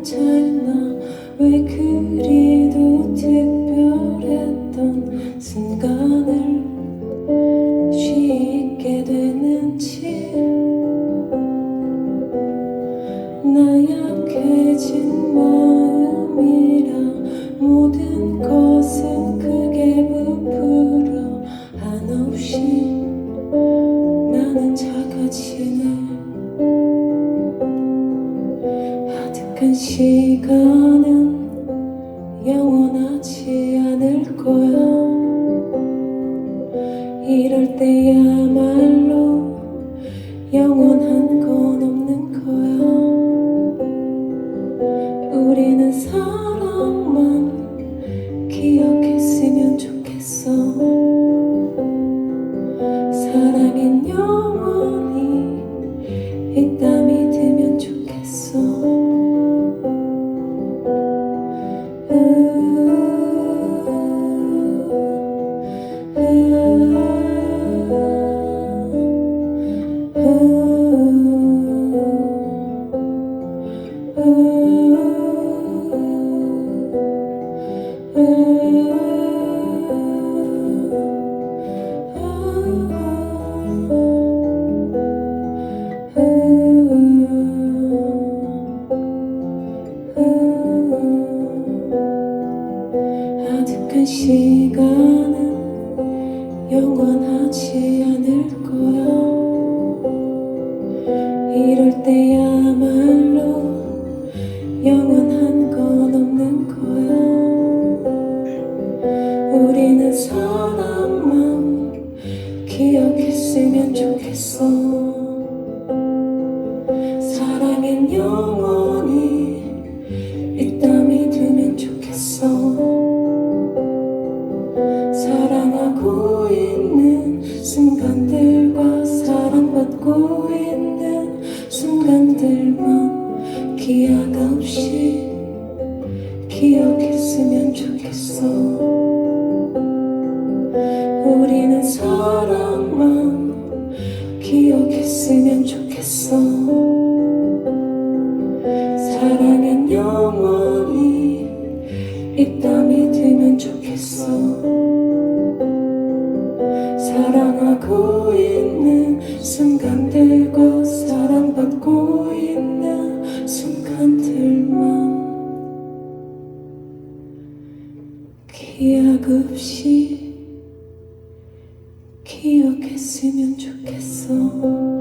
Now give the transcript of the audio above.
서운해진 작은 찰나 왜 그리도 아득한 시간은 영원하지 않을 거야. 이럴 때야말로 영원한 건 없는 거야. 우리는 사랑만 기억했으면 좋겠어 아득한 시간은 영원하지 않을 거야. 이럴 때야말로 영원한 건 없는 거야. 우리는 사랑만 기억했으면 좋겠어 순간들과 사랑받고 있는 순간들만 기약 없이 기억했으면 좋겠어. 우리는 사랑만 기억했으면 좋겠어. 사랑엔 영원히 입담이 들면 좋겠어 사랑하고 있는 순간들과 사랑받고 있는 순간들만 기약 없이 기억했으면 좋겠어